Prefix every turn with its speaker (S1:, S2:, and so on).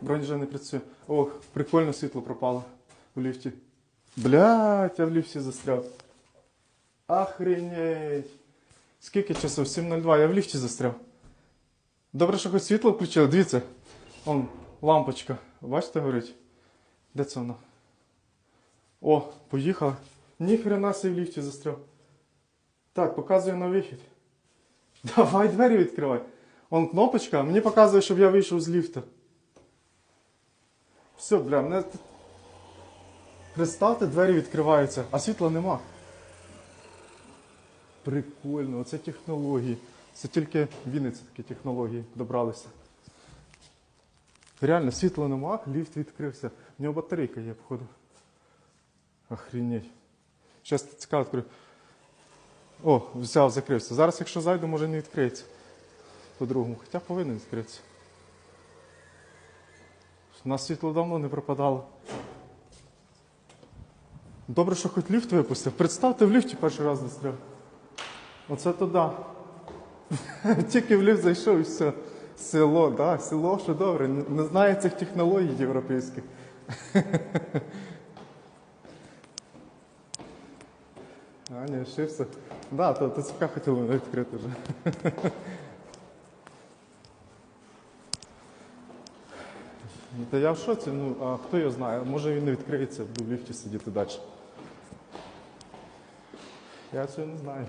S1: Бронь вже не працює. Ох, прикольно світло пропало в ліфті. Блять, я в ліфті застряв. Охренеть. Скільки часу? 7.02, я в ліфті застряв. Добре, що хоч світло включили. Дивіться. Вон, лампочка. Бачите, горить? Де це вона? О, поїхала. Ніхрена си в ліфті застряв. Так, показує на вихід. Давай двері відкривай. Вон кнопочка, мені показує, щоб я вийшов з ліфта. Все, бля, мене. Представте, двері відкриваються, а світла нема. Прикольно, оце технології. Це тільки Вінниці такі технології добралися. Реально, світла нема, ліфт відкрився. В нього батарейка є, походу. Охренеть. Зараз цікаво відкрию. О, взяв, закрився. Зараз, якщо зайду, може не відкриється. По-другому. Хоча повинен відкритися. У нас світло давно не пропадало. Добре, що хоч ліфт випустив. Представте, в ліфті перший раз застряв. Оце то да. Тільки в ліфт зайшов і все. Село, да, село, що добре. Не не знає цих технологій європейських. А, ні, шився. Да, то ТЦК хотіли відкрити вже. Та я в шоці, ну а хто його знає? Може він не відкриється, буду в ліфті сидіти далі. Я цього не знаю.